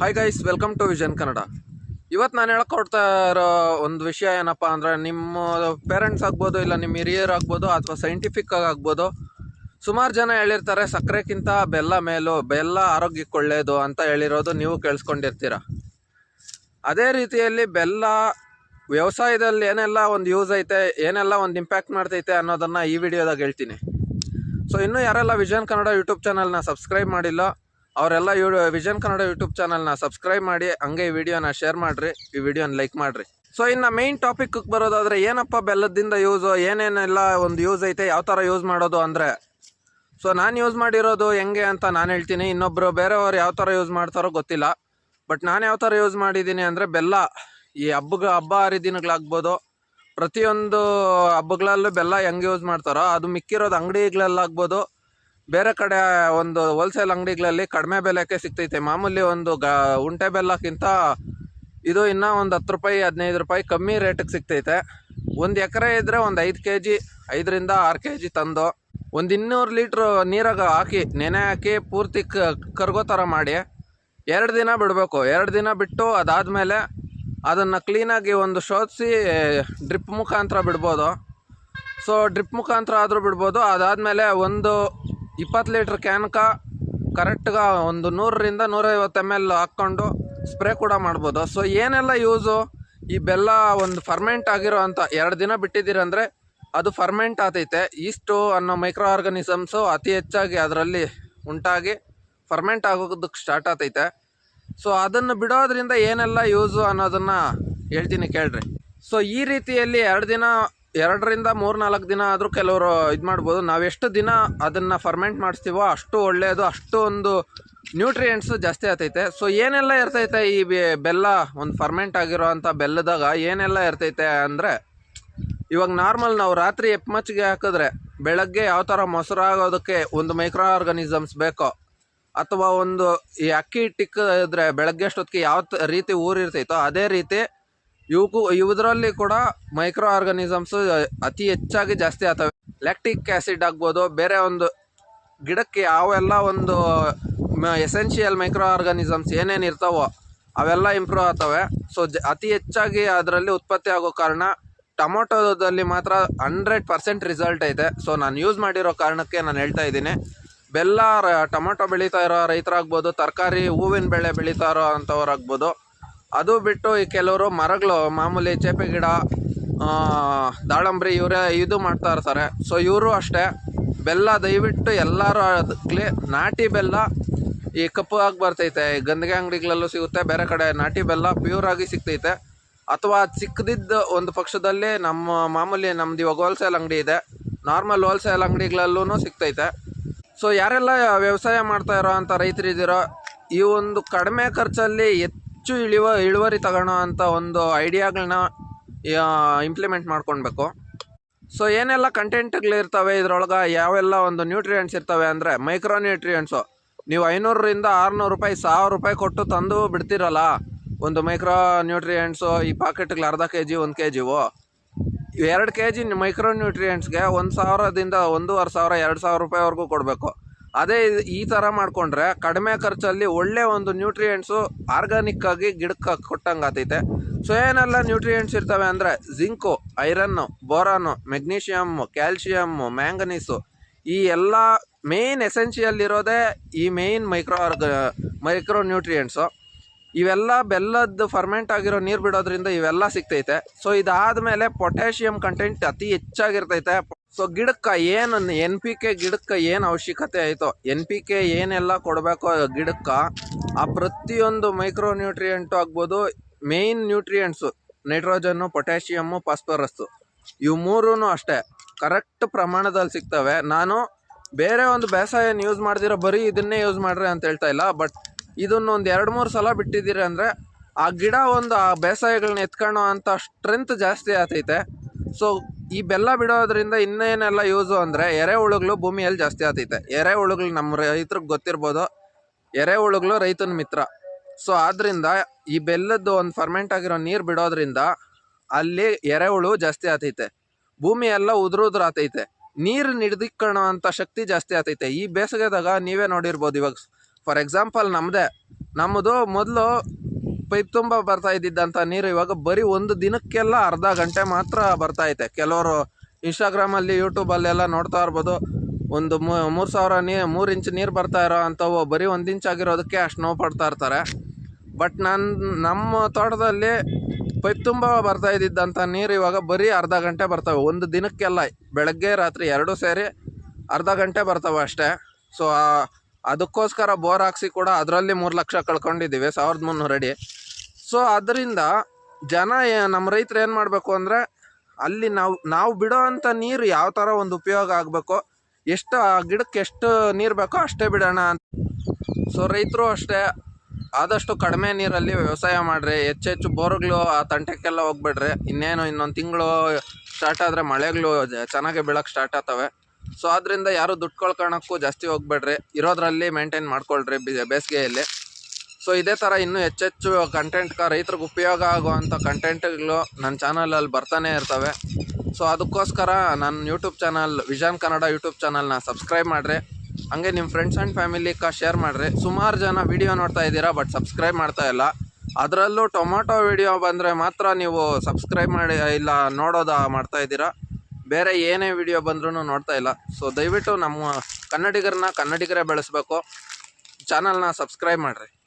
Hi guys welcome to Vision Kannada ಇವತ್ತು ನಾನು ಹೇಳ್ಕೊಡ್ತಾ ಇರೋ ಒಂದು ವಿಷಯ ಏನಪ್ಪ ಅಂದರೆ ನಿಮ್ಮ ಪೇರೆಂಟ್ಸ್ ಆಗ್ಬೋದು ಇಲ್ಲ ನಿಮ್ಮ ಹಿರಿಯರು ಆಗ್ಬೋದು ಅಥವಾ ಸೈಂಟಿಫಿಕ್ ಆಗಿ ಆಗ್ಬೋದು, ಸುಮಾರು ಜನ ಹೇಳಿರ್ತಾರೆ ಸಕ್ಕರೆಗಿಂತ ಬೆಲ್ಲ ಮೇಲು, ಬೆಲ್ಲ ಆರೋಗ್ಯಕ್ಕೆ ಒಳ್ಳೆಯದು ಅಂತ ಹೇಳಿರೋದು ನೀವು ಕೇಳಿಸ್ಕೊಂಡಿರ್ತೀರ. ಅದೇ ರೀತಿಯಲ್ಲಿ ಬೆಲ್ಲ ವ್ಯವಸಾಯದಲ್ಲಿ ಏನೆಲ್ಲ ಒಂದು ಯೂಸ್ ಐತೆ, ಏನೆಲ್ಲ ಒಂದು ಇಂಪ್ಯಾಕ್ಟ್ ಮಾಡ್ತೈತೆ ಅನ್ನೋದನ್ನು ಈ ವಿಡಿಯೋದಾಗ ಹೇಳ್ತೀನಿ. ಸೊ ಇನ್ನೂ ಯಾರೆಲ್ಲ ವಿಷನ್ ಕನ್ನಡ ಯೂಟ್ಯೂಬ್ ಚಾನಲ್ನ ಸಬ್ಸ್ಕ್ರೈಬ್ ಮಾಡಿಲ್ಲ ಅವರೆಲ್ಲ ಯೂ ವಿಷನ್ ಕನ್ನಡ ಯೂಟ್ಯೂಬ್ ಚಾನಲ್ನ ಸಬ್ಸ್ಕ್ರೈಬ್ ಮಾಡಿ, ಹಂಗೆ ಈ ವಿಡಿಯೋನ ಶೇರ್ ಮಾಡಿರಿ, ಈ ವಿಡಿಯೋನ ಲೈಕ್ ಮಾಡಿರಿ. ಸೊ ಇನ್ನು ಮೈನ್ ಟಾಪಿಕ್ ಬರೋದಾದ್ರೆ ಏನಪ್ಪ ಬೆಲ್ಲದಿಂದ ಯೂಸು ಏನೇನೆಲ್ಲ ಒಂದು ಯೂಸ್ ಐತೆ, ಯಾವ ಥರ ಯೂಸ್ ಮಾಡೋದು ಅಂದರೆ? ಸೊ ನಾನು ಯೂಸ್ ಮಾಡಿರೋದು ಹೆಂಗೆ ಅಂತ ನಾನು ಹೇಳ್ತೀನಿ. ಇನ್ನೊಬ್ಬರು ಬೇರೆಯವ್ರು ಯಾವ ಥರ ಯೂಸ್ ಮಾಡ್ತಾರೋ ಗೊತ್ತಿಲ್ಲ. ಬಟ್ ನಾನು ಯಾವ ಥರ ಯೂಸ್ ಮಾಡಿದ್ದೀನಿ ಅಂದರೆ ಬೆಲ್ಲ, ಈ ಹಬ್ಬಗ, ಹಬ್ಬ ಹರಿದಿನಗಳಾಗ್ಬೋದು, ಪ್ರತಿಯೊಂದು ಹಬ್ಬಗಳಲ್ಲೂ ಬೆಲ್ಲ ಹೆಂಗೆ ಯೂಸ್ ಮಾಡ್ತಾರೋ, ಅದು ಮಿಕ್ಕಿರೋದು ಅಂಗಡಿಗಳಲ್ಲಾಗ್ಬೋದು ಬೇರೆ ಕಡೆ ಒಂದು ಹೋಲ್ಸೇಲ್ ಅಂಗಡಿಗಳಲ್ಲಿ ಕಡಿಮೆ ಬೆಲೆಗೆ ಸಿಗ್ತೈತೆ. ಮಾಮೂಲಿ ಒಂದು ಗ ಉಂಟೆ ಬೆಲ್ಲಕ್ಕಿಂತ ಇದು ಇನ್ನೂ ಒಂದು ಹತ್ತು ರೂಪಾಯಿ, ಹದಿನೈದು ರೂಪಾಯಿ ಕಮ್ಮಿ ರೇಟಿಗೆ ಸಿಗ್ತೈತೆ. ಒಂದು ಎಕರೆ ಇದ್ದರೆ ಒಂದು ಐದು ಕೆ ಜಿ ಐದರಿಂದ ಆರು ಕೆ ಜಿ ತಂದು ಒಂದು ಇನ್ನೂರು ಲೀಟ್ರ್ ನೀರಾಗ ಹಾಕಿ, ನೆನೆ ಹಾಕಿ ಪೂರ್ತಿ ಕರ್ಗೋ ಥರ ಮಾಡಿ ಎರಡು ದಿನ ಬಿಡಬೇಕು. ಎರಡು ದಿನ ಬಿಟ್ಟು ಅದಾದಮೇಲೆ ಅದನ್ನು ಕ್ಲೀನಾಗಿ ಒಂದು ಶೋಧಿಸಿ ಡ್ರಿಪ್ ಮುಖಾಂತರ ಬಿಡ್ಬೋದು. ಸೊ ಡ್ರಿಪ್ ಮುಖಾಂತರ ಆದರೂ ಬಿಡ್ಬೋದು. ಅದಾದಮೇಲೆ ಒಂದು ಇಪ್ಪತ್ತು ಲೀಟ್ರ್ ಕ್ಯಾನ್ಕ ಕರೆಕ್ಟ್ಗೆ ಒಂದು ನೂರರಿಂದ ನೂರೈವತ್ತು ಎಂ ಎಲ್ ಹಾಕ್ಕೊಂಡು ಸ್ಪ್ರೇ ಕೂಡ ಮಾಡ್ಬೋದು. ಸೊ ಏನೆಲ್ಲ ಯೂಸು ಈ ಬೆಲ್ಲ ಒಂದು ಫರ್ಮೆಂಟ್ ಆಗಿರೋ ಅಂತ ಎರಡು ದಿನ ಬಿಟ್ಟಿದ್ದೀರಂದರೆ ಅದು ಫರ್ಮೆಂಟ್ ಆತೈತೆ. ಈಸ್ಟು ಅನ್ನೋ ಮೈಕ್ರೋ ಆರ್ಗನಿಸಮ್ಸು ಅತಿ ಹೆಚ್ಚಾಗಿ ಅದರಲ್ಲಿ ಉಂಟಾಗಿ ಫರ್ಮೆಂಟ್ ಆಗೋದಕ್ಕೆ ಸ್ಟಾರ್ಟ್ ಆತೈತೆ. ಸೊ ಅದನ್ನು ಬಿಡೋದ್ರಿಂದ ಏನೆಲ್ಲ ಯೂಸು ಅನ್ನೋದನ್ನು ಹೇಳ್ತೀನಿ ಕೇಳ್ರಿ. ಸೊ ಈ ರೀತಿಯಲ್ಲಿ ಎರಡು ದಿನ ಎರಡರಿಂದ ಮೂರು ನಾಲ್ಕು ದಿನ ಆದರೂ ಕೆಲವರು ಇದು ಮಾಡ್ಬೋದು. ನಾವೆಷ್ಟು ದಿನ ಅದನ್ನು ಫರ್ಮೆಂಟ್ ಮಾಡಿಸ್ತೀವೋ ಅಷ್ಟು ಒಳ್ಳೆಯದು ಅಷ್ಟು ಒಂದು ನ್ಯೂಟ್ರಿಯೆಂಟ್ಸು ಜಾಸ್ತಿ ಆಗ್ತೈತೆ. ಸೊ ಏನೆಲ್ಲ ಇರ್ತೈತೆ ಈ ಬೆಲ್ಲ ಒಂದು ಫರ್ಮೆಂಟ್ ಆಗಿರೋ ಅಂಥ ಬೆಲ್ಲದಾಗ ಏನೆಲ್ಲ ಇರ್ತೈತೆ ಅಂದರೆ, ಇವಾಗ ನಾರ್ಮಲ್ ನಾವು ರಾತ್ರಿ ಎಪ್ಪಮಚ್ಚಿಗೆ ಹಾಕಿದ್ರೆ ಬೆಳಗ್ಗೆ ಯಾವ ಥರ ಮೊಸರಾಗೋದಕ್ಕೆ ಒಂದು ಮೈಕ್ರೋ ಆರ್ಗನಿಸಮ್ಸ್ ಬೇಕೋ, ಅಥವಾ ಒಂದು ಈ ಅಕ್ಕಿ ಟಿಕ್ಕಿದ್ರೆ ಬೆಳಗ್ಗೆ ಅಷ್ಟೊತ್ತಿಗೆ ಯಾವ ರೀತಿ ಊರಿರ್ತೈತೋ ಅದೇ ರೀತಿ ಇವಕ್ಕೂ ಇವುದರಲ್ಲಿ ಕೂಡ ಮೈಕ್ರೋ ಆರ್ಗನಿಸಮ್ಸ್ ಅತಿ ಹೆಚ್ಚಾಗಿ ಜಾಸ್ತಿ ಆಗ್ತವೆ. ಲ್ಯಾಕ್ಟಿಕ್ ಆ್ಯಸಿಡ್ ಆಗ್ಬೋದು, ಬೇರೆ ಒಂದು ಗಿಡಕ್ಕೆ ಯಾವೆಲ್ಲ ಒಂದು ಎಸೆನ್ಷಿಯಲ್ ಮೈಕ್ರೋ ಆರ್ಗನಿಸಮ್ಸ್ ಏನೇನು ಇರ್ತಾವೋ ಅವೆಲ್ಲ ಇಂಪ್ರೂವ್ ಆಗ್ತವೆ. ಸೊ ಅತಿ ಹೆಚ್ಚಾಗಿ ಅದರಲ್ಲಿ ಉತ್ಪತ್ತಿ ಆಗೋ ಕಾರಣ ಟೊಮೊಟೊದಲ್ಲಿ ಮಾತ್ರ ಹಂಡ್ರೆಡ್ ಪರ್ಸೆಂಟ್ ರಿಸಲ್ಟ್ ಐತೆ. ಸೊ ನಾನು ಯೂಸ್ ಮಾಡಿರೋ ಕಾರಣಕ್ಕೆ ನಾನು ಹೇಳ್ತಾ ಇದ್ದೀನಿ. ಬೆಲ್ಲ ಟೊಮೊಟೊ ಬೆಳೀತಾ ಇರೋ ರೈತರಾಗ್ಬೋದು, ತರಕಾರಿ, ಹೂವಿನ ಬೆಳೆ ಬೆಳೀತಾ ಇರೋ ಅಂಥವ್ರಾಗ್ಬೋದು. ಅದು ಬಿಟ್ಟು ಈ ಕೆಲವರು ಮರಗಳು, ಮಾಮೂಲಿ ಚೇಪೆ ಗಿಡ ದಾಳಂಬ್ರಿ ಇವರೇ ಇದು ಮಾಡ್ತಾ ಇರ್ತಾರೆ ಸೊ ಇವರು ಅಷ್ಟೇ. ಬೆಲ್ಲ ದಯವಿಟ್ಟು ಎಲ್ಲರೂ ಅದಕ್ಕೆ ನಾಟಿ ಬೆಲ್ಲ ಈ ಕಪ್ಪಾಗಿ ಬರ್ತೈತೆ. ಈ ಗಂದಿಗೆ ಅಂಗಡಿಗಳಲ್ಲೂ ಸಿಗುತ್ತೆ, ಬೇರೆ ಕಡೆ ನಾಟಿ ಬೆಲ್ಲ ಪ್ಯೂರಾಗಿ ಸಿಗ್ತೈತೆ. ಅಥವಾ ಚಿಕ್ಕದಿದ್ದ ಒಂದು ಪಕ್ಷದಲ್ಲಿ ನಮ್ಮ ಮಾಮೂಲಿ ನಮ್ದು ಇವಾಗ ಹೋಲ್ಸೇಲ್ ಅಂಗಡಿ ಇದೆ. ನಾರ್ಮಲ್ ಹೋಲ್ಸೇಲ್ ಅಂಗಡಿಗಳಲ್ಲೂ ಸಿಗ್ತೈತೆ. ಸೊ ಯಾರೆಲ್ಲ ವ್ಯವಸಾಯ ಮಾಡ್ತಾ ಇರೋ ಅಂಥ ರೈತರಿದ್ದೀರೋ, ಈ ಒಂದು ಕಡಿಮೆ ಖರ್ಚಲ್ಲಿ ಹೆಚ್ಚು ಇಳಿವ, ಇಳುವರಿ ತಗೋಳೋ ಅಂಥ ಒಂದು ಐಡಿಯಾಗಳನ್ನ ಇಂಪ್ಲಿಮೆಂಟ್ ಮಾಡ್ಕೊಳ್ಬೇಕು ಸೊ ಏನೆಲ್ಲ ಕಂಟೆಂಟ್ಗಳಿರ್ತವೆ ಇದ್ರೊಳಗೆ ಯಾವೆಲ್ಲ ಒಂದು ನ್ಯೂಟ್ರಿಯೆಂಟ್ಸ್ ಇರ್ತವೆ ಅಂದರೆ ಮೈಕ್ರೋ ನ್ಯೂಟ್ರಿಯೆಂಟ್ಸು ನೀವು ಐನೂರರಿಂದ ಆರುನೂರು ರೂಪಾಯಿ, ಸಾವಿರ ರೂಪಾಯಿ ಕೊಟ್ಟು ತಂದು ಬಿಡ್ತಿರಲ್ಲ, ಒಂದು ಮೈಕ್ರೋ ನ್ಯೂಟ್ರಿಯೆಂಟ್ಸು ಈ ಪಾಕೆಟ್ಗಳು ಅರ್ಧ ಕೆ ಜಿ ಒಂದು ಕೆ ಜಿವು ಎರಡು ಕೆ ಜಿ ಮೈಕ್ರೋ ನ್ಯೂಟ್ರಿಯೆಂಟ್ಸ್ಗೆ ಒಂದು ಸಾವಿರದಿಂದ ಒಂದೂವರೆ ಸಾವಿರ, ಎರಡು ಸಾವಿರ ರೂಪಾಯಿವರೆಗೂ ಕೊಡಬೇಕು. ಅದೇ ಈ ಥರ ಮಾಡಿಕೊಂಡ್ರೆ ಕಡಿಮೆ ಖರ್ಚಲ್ಲಿ ಒಳ್ಳೆ ಒಂದು ನ್ಯೂಟ್ರಿಯೆಂಟ್ಸು ಆರ್ಗಾನಿಕ್ ಆಗಿ ಗಿಡಕ್ಕೆ ಕೊಟ್ಟಂಗೆ ಆತೈತೆ ಸೊ ಏನೆಲ್ಲ ನ್ಯೂಟ್ರಿಯೆಂಟ್ಸ್ ಇರ್ತವೆ ಅಂದರೆ zinc iron boron magnesium calcium manganese ಈ ಎಲ್ಲ ಮೇಯ್ನ್ ಎಸೆನ್ಷಿಯಲ್ ಇರೋದೇ ಈ ಮೇಯ್ನ್ ಮೈಕ್ರೋ ಆರ್ಗ ಮೈಕ್ರೋ ನ್ಯೂಟ್ರಿಯೆಂಟ್ಸು ಇವೆಲ್ಲ ಬೆಲ್ಲದ್ದು ಫರ್ಮೆಂಟ್ ಆಗಿರೋ ನೀರು ಬಿಡೋದ್ರಿಂದ ಇವೆಲ್ಲ ಸಿಗ್ತೈತೆ. ಸೊ ಇದಾದ್ಮೇಲೆ ಪೊಟ್ಯಾಷಿಯಮ್ ಕಂಟೆಂಟ್ ಅತಿ ಹೆಚ್ಚಾಗಿರ್ತೈತೆ. ಸೊ ಗಿಡಕ್ಕೆ ಏನು ಎನ್ ಪಿ ಕೆ ಗಿಡಕ್ಕೆ ಏನು ಅವಶ್ಯಕತೆ ಆಯಿತೋ ಎನ್ ಪಿ ಕೆ ಏನೆಲ್ಲ ಕೊಡಬೇಕೋ ಗಿಡಕ್ಕೆ, ಆ ಪ್ರತಿಯೊಂದು ಮೈಕ್ರೋ ನ್ಯೂಟ್ರಿಯೆಂಟು ಆಗ್ಬೋದು main nutrients nitrogen potassium phosphorus ಇವು ಮೂರೂ ಅಷ್ಟೇ. ಕರೆಕ್ಟ್ ಪ್ರಮಾಣದಲ್ಲಿ ಸಿಗ್ತವೆ. ನಾನು ಬೇರೆ ಒಂದು ಬೇಸಾಯನ ಯೂಸ್ ಮಾಡ್ದಿರೋ, ಬರೀ ಇದನ್ನೇ ಯೂಸ್ ಮಾಡ್ರಿ ಅಂತ ಹೇಳ್ತಾ ಇಲ್ಲ ಬಟ್ ಇದನ್ನ ಒಂದು ಎರಡು ಮೂರು ಸಲ ಬಿಟ್ಟಿದ್ದೀರಿ ಅಂದರೆ, ಆ ಗಿಡ ಒಂದು ಆ ಬೇಸಾಯಗಳನ್ನ ಎತ್ಕೊಳ್ಳೋ ಅಂಥ ಸ್ಟ್ರೆಂತ್ ಜಾಸ್ತಿ ಆಗ್ತೈತೆ ಸೊ ಈ ಬೆಲ್ಲ ಬಿಡೋದ್ರಿಂದ ಇನ್ನೇನೆಲ್ಲ ಯೂಸು ಅಂದರೆ ಎರೆಹುಳುಗಳು ಭೂಮಿಯಲ್ಲಿ ಜಾಸ್ತಿ ಆಗ್ತೈತೆ ಎರೆಹುಳುಗಳು ನಮ್ಮ ರೈತರಿಗೆ ಗೊತ್ತಿರ್ಬೋದು. ಎರೆಹುಳುಗಳು ರೈತನ ಮಿತ್ರ. ಸೊ ಆದ್ದರಿಂದ ಈ ಬೆಲ್ಲದ್ದು ಒಂದು ಫರ್ಮೆಂಟ್ ಆಗಿರೋ ನೀರು ಬಿಡೋದ್ರಿಂದ ಅಲ್ಲಿ ಎರೆಹುಳು ಜಾಸ್ತಿ ಆತೈತೆ. ಭೂಮಿ ಎಲ್ಲ ಉದುರುದ್ರ ಆತೈತೆ. ನೀರು ಹಿಡಿದಿಕ್ಕಣೋ ಅಂತ ಶಕ್ತಿ ಜಾಸ್ತಿ ಆತೈತೆ. ಈ ಬೇಸಿಗೆದಾಗ ನೀವೇ ನೋಡಿರ್ಬೋದು ಇವಾಗ. ಫಾರ್ ಎಕ್ಸಾಂಪಲ್ ನಮ್ಮದೇ ನಮ್ಮದು ಮೊದಲು ಪೈಪ್ ತುಂಬ ಬರ್ತಾ ಇದ್ದಿದ್ದಂಥ ನೀರು ಇವಾಗ ಬರೀ ಒಂದು ದಿನಕ್ಕೆಲ್ಲ ಅರ್ಧ ಗಂಟೆ ಮಾತ್ರ ಬರ್ತಾ ಐತೆ. ಕೆಲವರು ಇನ್ಸ್ಟಾಗ್ರಾಮಲ್ಲಿ ಯೂಟ್ಯೂಬಲ್ಲೆಲ್ಲ ನೋಡ್ತಾ ಇರ್ಬೋದು. ಒಂದು ಮೂರು ಸಾವಿರ ನೀ, ಮೂರು ಇಂಚ್ ನೀರು ಬರ್ತಾ ಇರೋ ಅಂಥವು ಬರೀ ಒಂದು ಇಂಚ್ ಆಗಿರೋದಕ್ಕೆ ಅಷ್ಟು ನೋವು ಪಡ್ತಾ ಇರ್ತಾರೆ. ಬಟ್ ನನ್ನ ನಮ್ಮ ತೋಟದಲ್ಲಿ ಪೈಪ್ ತುಂಬ ಬರ್ತಾ ಇದ್ದಿದ್ದಂಥ ನೀರು ಇವಾಗ ಬರೀ ಅರ್ಧ ಗಂಟೆ ಬರ್ತವೆ. ಒಂದು ದಿನಕ್ಕೆಲ್ಲ, ಬೆಳಗ್ಗೆ, ರಾತ್ರಿ ಎರಡೂ ಸೇರಿ ಅರ್ಧ ಗಂಟೆ ಬರ್ತವೆ ಅಷ್ಟೇ. ಸೊ ಅದಕ್ಕೋಸ್ಕರ ಬೋರ್ ಹಾಕ್ಸಿ ಕೂಡ ಅದರಲ್ಲಿ ಮೂರು ಲಕ್ಷ ಕಳ್ಕೊಂಡಿದ್ದೀವಿ, ಸಾವಿರದ ಮುನ್ನೂರು ಅಡಿ. ಸೊ ಅದರಿಂದ ಜನ ನಮ್ಮ ರೈತರು ಏನು ಮಾಡಬೇಕು ಅಂದರೆ, ಅಲ್ಲಿ ನಾವು ನಾವು ಬಿಡೋ ಅಂಥ ನೀರು ಯಾವ ಥರ ಒಂದು ಉಪಯೋಗ ಆಗಬೇಕು, ಎಷ್ಟು, ಆ ಗಿಡಕ್ಕೆ ಎಷ್ಟು ನೀರು ಬೇಕೋ ಅಷ್ಟೇ ಬಿಡೋಣ ಅಂತ. ಸೊ ರೈತರು ಅಷ್ಟೇ, ಆದಷ್ಟು ಕಡಿಮೆ ನೀರಲ್ಲಿ ವ್ಯವಸಾಯ ಮಾಡಿರಿ ಹೆಚ್ಚೆಚ್ಚು ಬೋರ್ಗಳು ಆ ತಂಟೆಕ್ಕೆಲ್ಲ ಹೋಗ್ಬಿಡ್ರಿ. ಇನ್ನೇನು ಇನ್ನೊಂದು ತಿಂಗಳು ಸ್ಟಾರ್ಟ್ ಆದರೆ ಮಳೆಗಳು ಚೆನ್ನಾಗೇ ಬೀಳಕ್ಕೆ ಸ್ಟಾರ್ಟ್ ಆಗ್ತವೆ. ಸೊ ಅದರಿಂದ ಯಾರು ದುಡ್ಡು ಕಳ್ಕೊಳಕ್ಕೂ ಜಾಸ್ತಿ ಹೋಗ್ಬೇಡ್ರಿ. ಇರೋದ್ರಲ್ಲಿ ಮೇಂಟೈನ್ ಮಾಡ್ಕೊಳ್ರಿ ಬೇಸಿಗೆಯಲ್ಲಿ. ಸೊ ಇದೇ ಥರ ಇನ್ನೂ ಹೆಚ್ಚೆಚ್ಚು ಕಂಟೆಂಟ್ ರೈತರಿಗೆ ಉಪಯೋಗ ಆಗುವಂಥ ಕಂಟೆಂಟ್ಗಳು ನನ್ನ ಚಾನಲಲ್ಲಿ ಬರ್ತಾನೆ ಇರ್ತವೆ. ಸೊ ಅದಕ್ಕೋಸ್ಕರ ನನ್ನ YouTube channel Vision Kannada YouTube ಚಾನಲ್ನ ಸಬ್ಸ್ಕ್ರೈಬ್ ಮಾಡಿರಿ. ಹಂಗೆ ನಿಮ್ಮ ಫ್ರೆಂಡ್ಸ್ ಆ್ಯಂಡ್ ಫ್ಯಾಮಿಲಿಗೆ ಶೇರ್ ಮಾಡಿರಿ. ಸುಮಾರು ಜನ ವಿಡಿಯೋ ನೋಡ್ತಾ ಇದ್ದೀರಾ ಬಟ್ ಸಬ್ಸ್ಕ್ರೈಬ್ ಮಾಡ್ತಾ ಇಲ್ಲ. ಅದರಲ್ಲೂ ಟೊಮೊಟೊ ವಿಡಿಯೋ ಬಂದರೆ ಮಾತ್ರ ನೀವು ಸಬ್ಸ್ಕ್ರೈಬ್ ಮಾಡಿ ಇಲ್ಲ, ನೋಡೋದ ಮಾಡ್ತಾ ಇದ್ದೀರಾ. ಬೇರೆ ಏನೇ ವಿಡಿಯೋ ಬಂದ್ರೂ ನೋಡ್ತಾ ಇಲ್ಲ. ಸೊ ದಯವಿಟ್ಟು ನಮ್ಮ ಕನ್ನಡಿಗರನ್ನ ಕನ್ನಡಿಗರೇ ಬೆಳೆಸ್ಬೇಕು. ಚಾನಲ್ನ ಸಬ್ಸ್ಕ್ರೈಬ್ ಮಾಡಿರಿ.